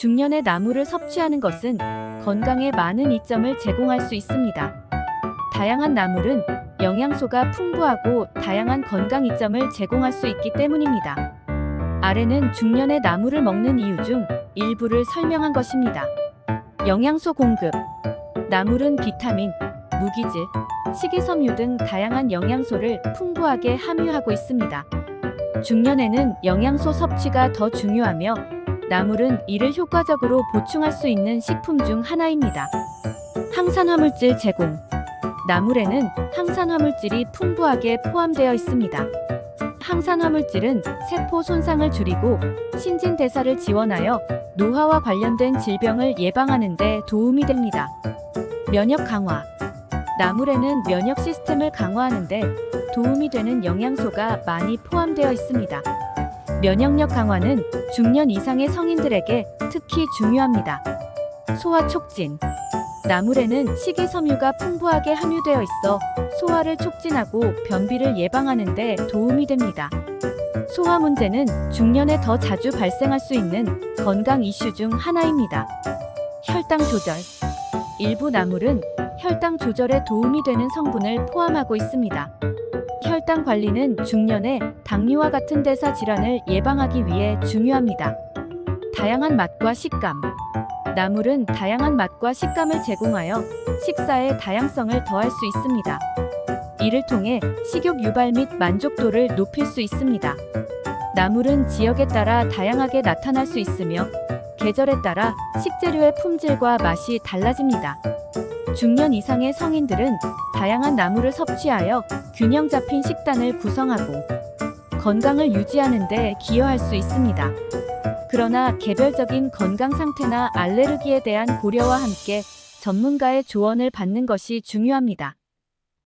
중년의 나무를 섭취하는 것은 건강에 많은 이점을 제공할 수 있습니다. 다양한 나물은 영양소가 풍부하고 다양한 건강 이점을 제공할 수 있기 때문입니다. 아래는 중년의 나물을 먹는 이유 중 일부를 설명한 것입니다. 영양소 공급. 나물은 비타민, 무기질, 식이섬유 등 다양한 영양소를 풍부하게 함유하고 있습니다. 중년에는 영양소 섭취가 더 중요하며 나물은 이를 효과적으로 보충할 수 있는 식품 중 하나입니다. 항산화물질 제공. 나물에는 항산화물질이 풍부하게 포함되어 있습니다. 항산화물질은 세포 손상을 줄이고 신진대사를 지원하여 노화와 관련된 질병을 예방하는 데 도움이 됩니다. 면역 강화. 나물에는 면역 시스템을 강화하는 데 도움이 되는 영양소가 많이 포함되어 있습니다. 면역력 강화는 중년 이상의 성인들에게 특히 중요합니다. 소화 촉진. 나물에는 식이섬유가 풍부하게 함유되어 있어 소화를 촉진하고 변비를 예방하는 데 도움이 됩니다. 소화 문제는 중년에 더 자주 발생할 수 있는 건강 이슈 중 하나입니다. 혈당 조절. 일부 나물은 혈당 조절에 도움이 되는 성분을 포함하고 있습니다. 혈당 관리는 중년에 당뇨와 같은 대사 질환을 예방하기 위해 중요합니다. 다양한 맛과 식감. 나물은 다양한 맛과 식감을 제공하여 식사의 다양성을 더할 수 있습니다. 이를 통해 식욕 유발 및 만족도를 높일 수 있습니다. 나물은 지역에 따라 다양하게 나타날 수 있으며 계절에 따라 식재료의 품질과 맛이 달라집니다. 중년 이상의 성인들은 다양한 나물을 섭취하여 균형 잡힌 식단을 구성하고 건강을 유지하는 데 기여할 수 있습니다. 그러나 개별적인 건강 상태나 알레르기에 대한 고려와 함께 전문가의 조언을 받는 것이 중요합니다.